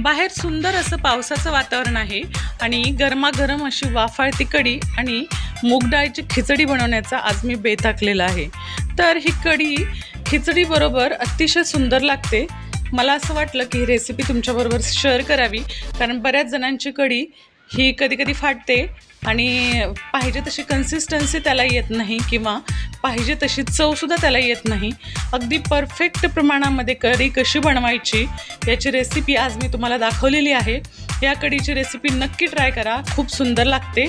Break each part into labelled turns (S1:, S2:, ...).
S1: बाहेर सुंदर असं पावसाचं वातावरण आहे आणि गरमागरम अशी वाफाळती कढी आणि मूगडाळीची खिचडी बनवण्याचा आज मी बेत आखलेला आहे. तर ही कढी खिचडीबरोबर अतिशय सुंदर लागते. मला असं वाटलं की ही रेसिपी तुमच्याबरोबर शेअर करावी कारण बऱ्याच जणांची कढी ही कधी कधी फाटते आणि पाहिजे तशी कन्सिस्टन्सी त्याला येत नाही किंवा पाहिजे तशी चवसुद्धा त्याला येत नाही. अगदी परफेक्ट प्रमाणामध्ये कढी कशी बनवायची याची रेसिपी आज मी तुम्हाला दाखवलेली आहे. या कढीची रेसिपी नक्की ट्राय करा खूप सुंदर लागते.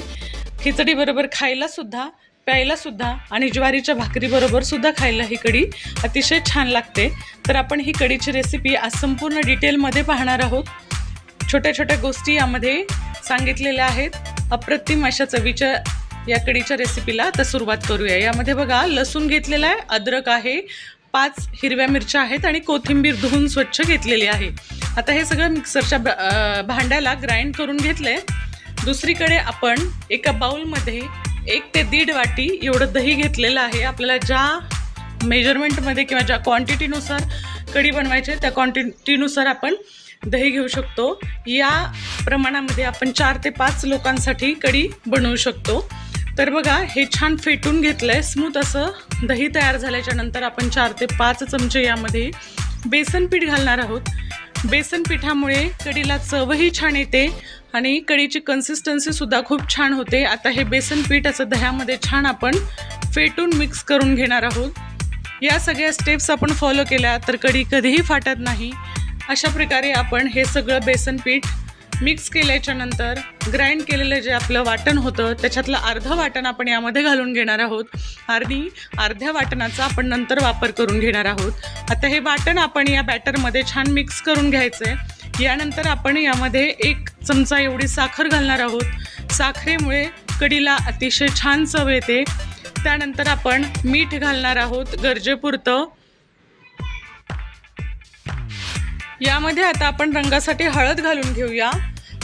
S1: खिचडीबरोबर खायलासुद्धा प्यायलासुद्धा आणि ज्वारीच्या भाकरीबरोबरसुद्धा खायला ही कढी अतिशय छान लागते. तर आपण ही कढीची रेसिपी आज संपूर्ण डिटेलमध्ये पाहणार आहोत. छोट्या छोट्या गोष्टी यामध्ये सांगितलेल्या आहेत. अप्रतिम अशा चवीच्या या कढीच्या रेसिपीला आता सुरुवात करूया. यामध्ये बघा लसूण घेतलेला आहे अद्रक आहे पाच हिरव्या मिरच्या आहेत आणि कोथिंबीर धुवून स्वच्छ घेतलेली आहे. आता हे सगळं मिक्सरच्या ब- भांड्याला ग्राइंड करून घेतलं आहे दुसरीकडे आपण एका बाउलमध्ये एक ते दीड वाटी एवढं दही घेतलेलं आहे. आपल्याला ज्या मेजरमेंटमध्ये किंवा ज्या क्वांटिटीनुसार कढी बनवायची त्या क्वांटिटीनुसार आपण दही घेऊ शकतो. या प्रमाणामध्ये आपण चार ते पाच लोकांसाठी कढी बनवू शकतो. तर बघा हे छान फेटून घेतलं आहे स्मूथ असं दही तयार झाल्याच्यानंतर आपण चार ते पाच चमचे यामध्ये बेसन पीठ घालणार आहोत. बेसन पिठामुळे कढीला चवही छान येते आणि कढीची कन्सिस्टन्सीसुद्धा खूप छान होते. आता हे बेसन पीठ असं दह्यामध्ये छान आपण फेटून मिक्स करून घेणार आहोत. या सगळ्या स्टेप्स आपण फॉलो केल्या तर कढी कधीही फाटत नाही. अशा प्रकारे आपण हे सगळं बेसन पीठ मिक्स केल्याच्यानंतर ग्राइंड केलेलं जे आपलं वाटण होतं त्याच्यातलं अर्धं वाटण आपण यामध्ये घालून घेणार आहोत. अर्धी अर्ध्या वाटणाचा आपण नंतर वापर करून घेणार आहोत. आता हे वाटण आपण या बॅटरमध्ये छान मिक्स करून घ्यायचं आहे यानंतर आपण यामध्ये एक चमचा एवढी साखर घालणार आहोत. साखरेमुळे कढीला अतिशय छान चव येते. त्यानंतर आपण मीठ घालणार आहोत गरजेपुरतं. यामध्ये आता आपण रंगासाठी हळद घालून घेऊया.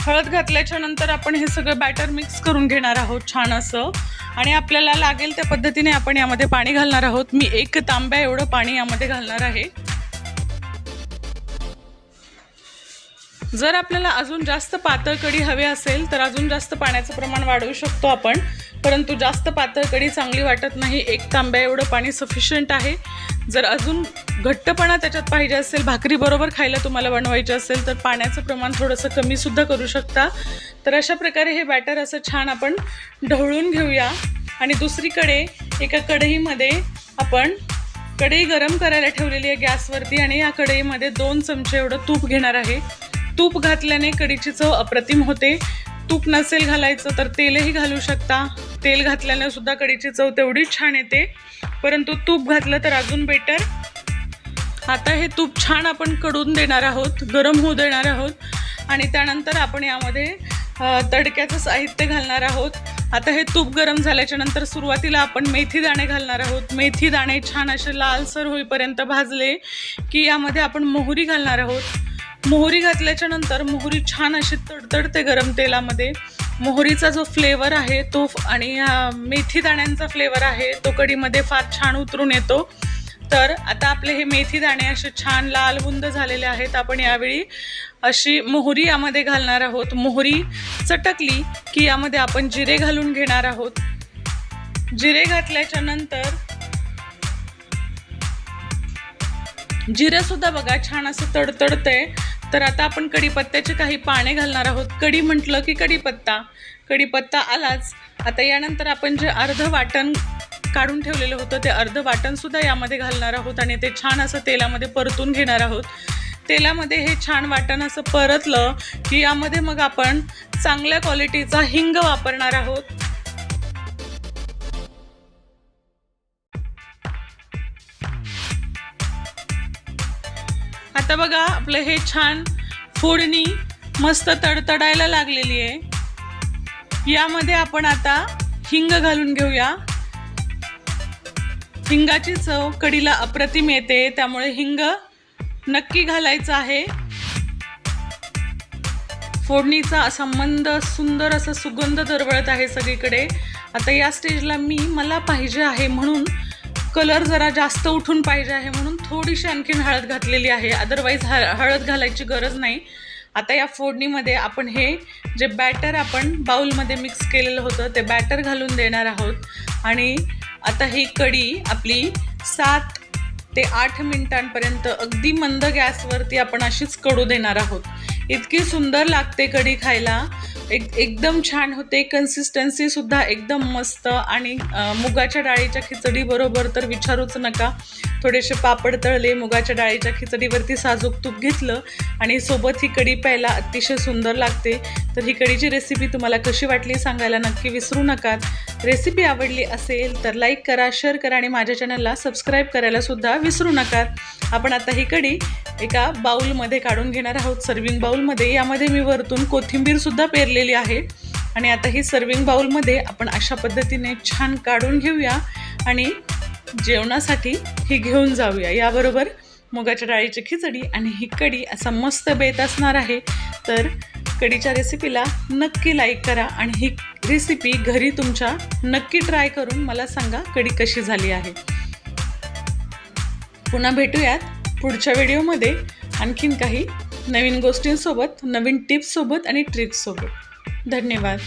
S1: हळद घातल्याच्या नंतर आपण हे सगळं बॅटर मिक्स करून घेणार आहोत छान असं. आणि आपल्याला लागेल त्या पद्धतीने आपण यामध्ये पाणी घालणार आहोत. मी एक तांब्या एवढं पाणी यामध्ये घालणार आहे. जर आपल्याला अजून जास्त पातळ कढी हवी असेल तर अजून जास्त पाण्याचं प्रमाण वाढवू शकतो आपण. परंतु जास्त पातळ कढी चांगली वाटत नाही. एक तांब्या एवढं पाणी सफिशियंट आहे. जर अजून घट्टपणा त्याच्यात पाहिजे असेल भाकरीबरोबर खायला तुम्हाला बनवायचे असेल तर पाण्याचं प्रमाण थोडंसं कमीसुद्धा करू शकता. तर अशा प्रकारे हे बॅटर असं छान आपण ढवळून घेऊया. आणि दुसरीकडे एका कढईमध्ये आपण कढई गरम करायला ठेवलेली आहे गॅसवरती आणि या कढईमध्ये दोन चमचे एवढं तूप घेणार आहे. तूप घातल्याने कढीची चव अप्रतिम होते. तूप नसेल घालायचं तर तेलही घालू शकता. तेल घातल्याने सुद्धा कढीची चव तेवढीच छान येते. परंतु तूप घातलं तर अजून बेटर आता हे तूप छान आपण कडून देणार आहोत गरम होऊ देणार आहोत. आणि त्यानंतर आपण यामध्ये तडक्याचं साहित्य घालणार आहोत. आता हे तूप गरम झाल्याच्यानंतर सुरुवातीला आपण मेथी दाणे घालणार आहोत. मेथी दाणे छान असे लालसर होईपर्यंत भाजले की यामध्ये आपण मोहरी घालणार आहोत. मोहरी घातल्याच्या नंतर मोहरी छान अशी तडतडते गरम तेलामध्ये. मोहरीचा जो फ्लेवर आहे तो आणि मेथी दाण्यांचा फ्लेवर आहे तो कढीमध्ये फार छान उतरून येतो. तर आता आपले हे मेथी दाणे असे छान लाल बुंद झालेले आहेत. आपण यावेळी अशी मोहरी यामध्ये घालणार आहोत. मोहरी चटकली की यामध्ये आपण जिरे घालून घेणार आहोत. जिरे घातल्याच्या नंतर जिरे सुद्धा बघा छान असं तडतडतंय. तर आता आपण कढीपत्त्याचे काही पाने घालणार आहोत. कढी म्हटलं की कढीपत्ता. कढीपत्ता आलाच. आता यानंतर आपण जे अर्ध वाटण काढून ठेवलेलं होतं. ते अर्ध वाटण सुद्धा यामध्ये घालणार आहोत आणि ते छान असं तेलामध्ये परतून घेणार आहोत. तेलामध्ये हे छान वाटण असं परतलं की यामध्ये मग आपण चांगल्या क्वालिटीचा हिंग वापरणार आहोत. आता बघा आपलं हे छान फोडणी मस्त तडतडायला लागलेली आहे. यामध्ये आपण आता हिंग घालून घेऊया. हिंगाची चव कढीला अप्रतिम येते त्यामुळे हिंग नक्की घालायचं आहे. फोडणीचा संबंध सुंदर असा सुगंध दरवळत आहे सगळीकडे. आता या स्टेजला मी मला पाहिजे आहे म्हणून कलर जरा जास्त उठून पाहिजे आहे म्हणून थोडीशी आणखीन हळद घातलेली आहे. अदरवाईज ह हळद घालायची गरज नाही. आता या फोडणीमध्ये आपण हे जे बॅटर आपण बाउलमध्ये मिक्स केलेलं होतं ते बॅटर घालून देणार आहोत. आणि आता ही कढी आपली सात ते आठ मिनिटांपर्यंत अगदी मंद गॅसवरती आपण अशीच कडू देणार आहोत. इतकी सुंदर लागते कढी खायला. एक एकदम छान होते. कन्सिस्टन्सीसुद्धा एकदम मस्त. आणि मुगाच्या डाळीच्या खिचडीबरोबर तर विचारूच नका. थोडेसे पापड तळले मुगाच्या डाळीच्या खिचडीवरती साजूक तूप घेतलं आणि सोबत ही कढी प्यायला अतिशय सुंदर लागते. तर ही कढीची रेसिपी तुम्हाला कशी वाटली सांगायला नक्की विसरू नका. रेसिपी आवडली असेल तर लाईक करा शेअर करा आणि माझ्या चॅनलला सबस्क्राईब करायलासुद्धा विसरू नका. आपण आता ही कढी एका बाउलमध्ये काढून घेणार आहोत. सर्विंग बाउलमध्ये यामध्ये मी वरतून कोथिंबीरसुद्धा पेरलेली आहे. आणि आता ही सर्विंग बाउलमध्ये आपण अशा पद्धतीने छान काढून घेऊया आणि जेवणासाठी ही घेऊन जाऊया. याबरोबर मुगाच्या डाळीची खिचडी आणि ही कढी असा मस्त बेत असणार आहे. तर कढीच्या रेसिपीला नक्की लाईक करा आणि ही रेसिपी घरी तुमच्या नक्की ट्राय करून मला सांगा कढी कशी झाली आहे. पुन्हा भेटूयात पुढच्या व्हिडिओमध्ये आणखीन काही नवीन गोष्टींसोबत नवीन टिप्ससोबत आणि ट्रिक्ससोबत धन्यवाद.